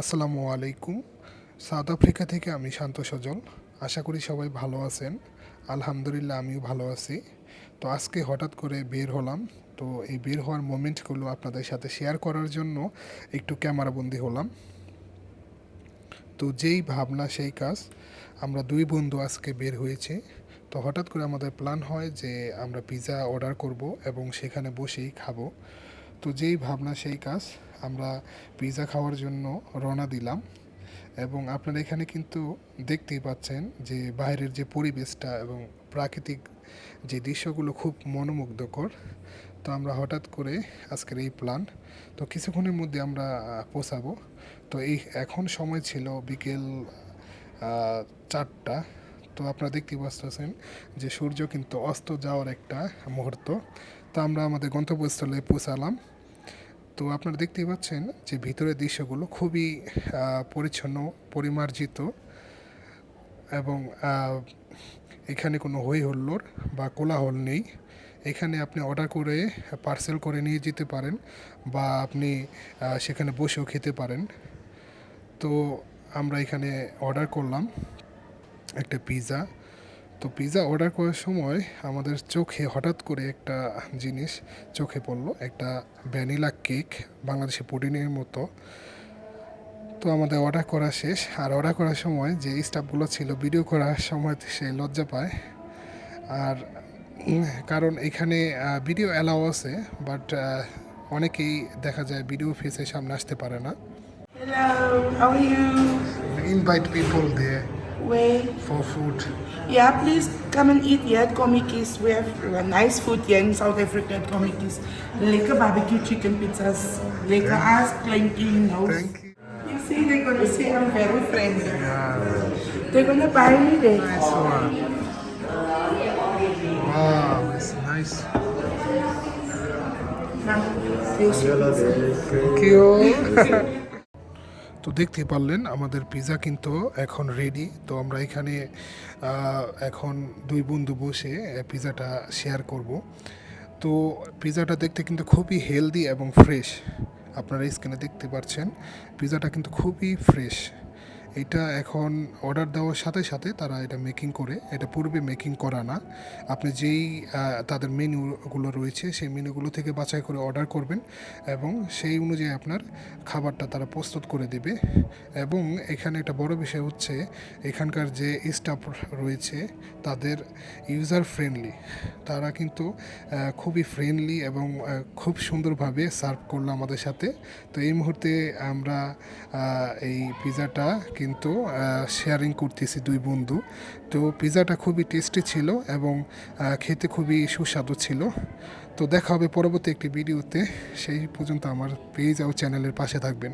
আসসালামু আলাইকুম। South Africa থেকে আমি শান্ত সজল। আশা করি সবাই ভালো আছেন। আলহামদুলিল্লাহ, আমিও ভালো আছি। তো আজকে হঠাৎ করে বের হলাম। তো এই বের হওয়ার মোমেন্টগুলো আপনাদের সাথে শেয়ার করার জন্য একটু ক্যামেরাবন্দি হলাম। তো যেই ভাবনা, সেই কাজ, আমরা দুই বন্ধু আজকে বের হয়েছে। তো হঠাৎ করে আমাদের প্ল্যান হয় যে আমরা পিৎজা অর্ডার করব এবং সেখানে বসেই খাব। তো যেই ভাবনা, সেই কাজ আমরা পিৎজা খাওয়ার জন্য রওনা দিলাম। এবং আপনারা এখানে কিন্তু দেখতেই পাচ্ছেন যে বাইরের যে পরিবেশটা এবং প্রাকৃতিক যে দৃশ্যগুলো খুব মনোমুগ্ধকর। তো আমরা হঠাৎ করে আজকের এই প্ল্যান তো কিছুক্ষণের মধ্যে আমরা পৌঁছাবো। তো এই এখন সময় ছিল বিকেল চারটা। তো আপনারা দেখতেই পাচ্ছেন যে সূর্য কিন্তু অস্ত যাওয়ার একটা মুহূর্ত। তো আমরা আমাদের গন্তব্যস্থলে পৌঁছালাম। তো আপনারা দেখতেই পাচ্ছেন যে ভিতরের দৃশ্যগুলো খুবই পরিচ্ছন্ন, পরিমার্জিত এবং এখানে কোনো হই হল্লোড় বা কোলাহল নেই। এখানে আপনি অর্ডার করে পার্সেল করে নিয়ে যেতে পারেন বা আপনি সেখানে বসেও খেতে পারেন। তো আমরা এখানে অর্ডার করলাম একটা পিৎজা তো পিৎজা অর্ডার করার সময় আমাদের চোখে হঠাৎ করে একটা জিনিস চোখে পড়ল একটা ভ্যানিলা কেক বাংলাদেশে পুডিনের মতো। তো আমাদের অর্ডার করা শেষ। আর অর্ডার করার সময় যে স্টাফগুলো ছিল ভিডিও করার সময় সে লজ্জা পায়। আর কারণ এখানে ভিডিও অ্যালাও আছে বাট অনেকেই দেখা যায় ভিডিও ফেসের সামনে আসতে পারে না? Invite people the way for food. Yeah, please come and eat here at Komikis. We have nice food here in South Africa at Komikis. Lekker barbecue chicken pizzas, lekker ass planking house. Thank you. You see, they're gonna say I'm very friendly. Yeah. They're gonna buy me there. Nice one. Wow, it's nice. Thank you. Thank you. তো দেখতে পারলেন, আমাদের pizza কিন্তু এখন ready তো আমরা এখানে এখন দুই বন্ধু বসে পিজাটা শেয়ার করব। তো পিজাটা দেখতে কিন্তু খুবই হেলদি এবং ফ্রেশ আপনারা স্ক্রিনে দেখতে পাচ্ছেন পিজাটা কিন্তু খুবই ফ্রেশ এটা এখন অর্ডার দেওয়ার সাথে সাথে তারা এটা মেকিং করে। এটা পূর্বে মেকিং করা না। আপনি যেই তাদের মেনুগুলো রয়েছে, সেই মেনুগুলো থেকে বাছাই করে অর্ডার করবেন এবং সেই অনুযায়ী আপনার খাবারটা তারা প্রস্তুত করে দেবে। এবং এখানে একটা বড় বিষয় হচ্ছে, এখানকার যে স্টাফ রয়েছে, তাদের ইউজার ফ্রেন্ডলি তারা কিন্তু খুবই ফ্রেন্ডলি এবং খুব সুন্দরভাবে সার্ভ করল আমাদের সাথে। তো এই মুহূর্তে আমরা এই পিৎজাটা কিন্তু শেয়ারিং করতেছি দুই বন্ধু। তো পিৎজাটা খুবই টেস্টি ছিল এবং খেতে খুবই সুস্বাদু ছিল। তো দেখা হবে পরবর্তী একটি ভিডিওতে সেই পর্যন্ত আমার পেজ ও চ্যানেলের পাশে থাকবেন।